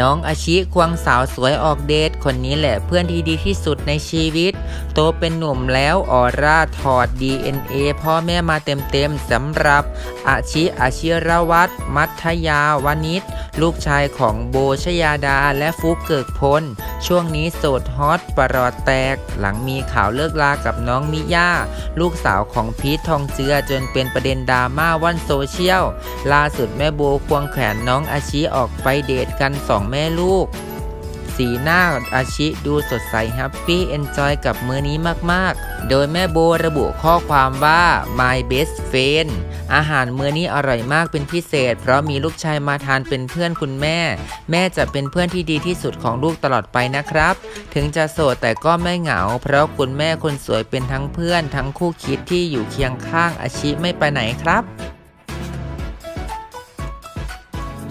น้องอาชิควงสาวสวยออกเดทคนนี้แหละเพื่อนที่ดีที่สุดในชีวิต โตเป็นหนุ่มแล้วออร่าถอด DNA พ่อแม่มาเต็มๆสำหรับ อาชิอาชิรวัตรมัทยาวนิชลูกชายของโบชยาดาและฟุกเกิกพล ช่วงนี้โสดฮอตปรอดแตก หลังมีข่าวเลิกลากับน้องมิย่า ลูกสาวของพีททองเจือจนเป็นประเด็นดราม่าวันโซเชียล ล่าสุดแม่โบควงแขนน้องอาชีออกไปเดทกันสองแม่ลูก สีหน้าอาชิดูสดใสแฮปปี้เอนจอยกับมื้อนี้มากๆ โดยแม่โบระบุข้อความว่า my best friend อาหารมื้อนี้อร่อยมากเป็นพิเศษ เพราะมีลูกชายมาทานเป็นเพื่อนคุณแม่ แม่จะเป็นเพื่อนที่ดีที่สุดของลูกตลอดไปนะครับ ถึงจะโสดแต่ก็ไม่เหงา เพราะคุณแม่คนสวยเป็นทั้งเพื่อน ทั้งคู่คิดที่อยู่เคียงข้างอาชิไม่ไปไหนครับ